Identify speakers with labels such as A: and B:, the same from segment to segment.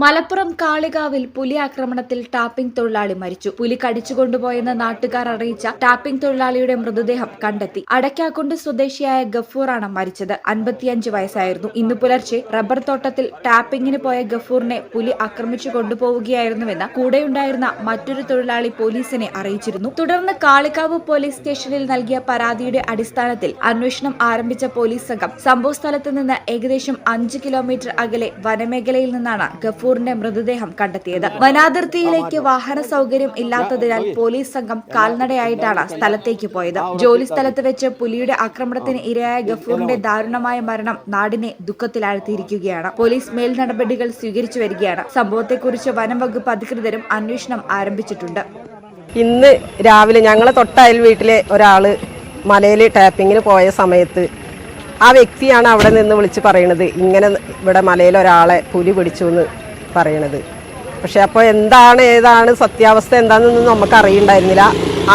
A: മലപ്പുറം കാളികാവിൽ പുലി ആക്രമണത്തിൽ ടാപ്പിംഗ് തൊഴിലാളി മരിച്ചു. പുലി കടിച്ചുകൊണ്ടുപോയെന്ന് നാട്ടുകാർ അറിയിച്ച ടാപ്പിംഗ് തൊഴിലാളിയുടെ മൃതദേഹം കണ്ടെത്തി. അടയ്ക്കാക്കുണ്ട് സ്വദേശിയായ ഗഫൂറാണ് മരിച്ചത്. അൻപത്തിയഞ്ച് വയസ്സായിരുന്നു. ഇന്ന് പുലർച്ചെ റബ്ബർ തോട്ടത്തിൽ ടാപ്പിംഗിന് പോയ ഗഫൂറിനെ പുലി ആക്രമിച്ചു കൊണ്ടുപോവുകയായിരുന്നുവെന്ന് കൂടെയുണ്ടായിരുന്ന മറ്റൊരു തൊഴിലാളി പോലീസിനെ അറിയിച്ചിരുന്നു. തുടർന്ന് കാളികാവ് പോലീസ് സ്റ്റേഷനിൽ നൽകിയ പരാതിയുടെ അടിസ്ഥാനത്തിൽ അന്വേഷണം ആരംഭിച്ച പോലീസ് സംഘം സംഭവസ്ഥലത്ത് നിന്ന് ഏകദേശം അഞ്ച് കിലോമീറ്റർ അകലെ വനമേഖലയിൽ നിന്നാണ് ഗഫൂറിന്റെ മൃതദേഹം കണ്ടെത്തിയത് വനാതിർത്തിയിലേക്ക് വാഹന സൗകര്യം ഇല്ലാത്തതിനാൽ പോലീസ് സംഘം കാൽനടയായിട്ടാണ് സ്ഥലത്തേക്ക് പോയത് ജോലി സ്ഥലത്ത് വെച്ച് പുലിയുടെ ആക്രമണത്തിന് ഇരയായ ഗഫൂറിന്റെ ദാരുണമായ മരണം നാടിനെ ദുഃഖത്തിലാഴ്ത്തിയിരിക്കുകയാണ് പോലീസ് മേൽ നടപടികൾ സ്വീകരിച്ചു വരികയാണ് സംഭവത്തെക്കുറിച്ച് വനം വകുപ്പ് അധികൃതരും അന്വേഷണം ആരംഭിച്ചിട്ടുണ്ട്
B: ഇന്ന് രാവിലെ ഞങ്ങളെ തൊട്ടയൽ വീട്ടിലെ ഒരാൾ മലയിൽ ടാപ്പിങ്ങിന് പോയ സമയത്ത് ആ വ്യക്തിയാണ് അവിടെ നിന്ന് വിളിച്ച് പറയണത് ഇങ്ങനെ ഇവിടെ മലയിൽ ഒരാളെ പുലി പിടിച്ചു എന്ന് പറയണത്. പക്ഷെ അപ്പോൾ എന്താണ് ഏതാണ് സത്യാവസ്ഥ എന്താണെന്നൊന്നും നമുക്ക് അറിയണ്ടായിരുന്നില്ല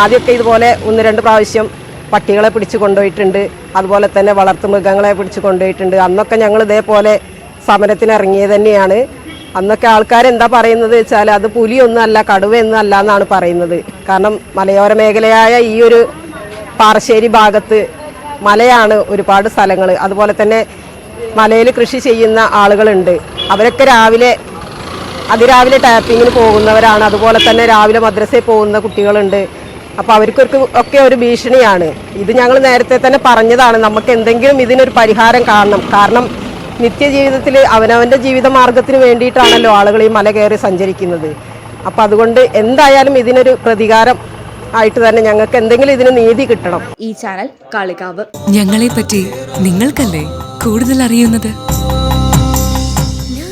B: ആദ്യമൊക്കെ ഇതുപോലെ ഒന്ന് രണ്ട് പ്രാവശ്യം പട്ടികളെ പിടിച്ചു കൊണ്ടുപോയിട്ടുണ്ട്. അതുപോലെ തന്നെ വളർത്തു മൃഗങ്ങളെ പിടിച്ചു കൊണ്ടുപോയിട്ടുണ്ട്. അന്നൊക്കെ ഞങ്ങൾ ഇതേപോലെ സമരത്തിന് ഇറങ്ങിയത് തന്നെയാണ്. അന്നൊക്കെ ആൾക്കാർ എന്താ പറയുന്നത് വെച്ചാൽ അത് പുലിയൊന്നും അല്ല കടുവയൊന്നും അല്ല എന്നാണ് പറയുന്നത്. കാരണം മലയോര മേഖലയായ ഈ ഒരു പാറശ്ശേരി ഭാഗത്ത് മലയാണ് ഒരുപാട് സ്ഥലങ്ങൾ. അതുപോലെ തന്നെ മലയിൽ കൃഷി ചെയ്യുന്ന ആളുകളുണ്ട്. അവരൊക്കെ രാവിലെ അതിരാവിലെ ടാപ്പിങ്ങിന് പോകുന്നവരാണ്. അതുപോലെ തന്നെ രാവിലെ മദ്രസയിൽ പോകുന്ന കുട്ടികളുണ്ട്. അപ്പോൾ അവർക്കൊക്കെ ഒക്കെ ഒരു ഭീഷണിയാണ്. ഇത് ഞങ്ങൾ നേരത്തെ തന്നെ പറഞ്ഞതാണ്. നമുക്ക് എന്തെങ്കിലും ഇതിനൊരു പരിഹാരം കാണണം. കാരണം നിത്യജീവിതത്തിൽ അവനവന്റെ ജീവിത മാർഗത്തിന് വേണ്ടിയിട്ടാണല്ലോ ആളുകൾ ഈ മല കയറി സഞ്ചരിക്കുന്നത്. അപ്പോൾ അതുകൊണ്ട് എന്തായാലും ഇതിനൊരു പ്രതികാരം ആയിട്ട് തന്നെ ഞങ്ങൾക്ക് എന്തെങ്കിലും ഇതിന് നീതി കിട്ടണം.
A: ഈ ചാനൽ കാളികാവ്.
C: ഞങ്ങളെ പറ്റി നിങ്ങൾക്കല്ലേ കൂടുതൽ അറിയുന്നത്?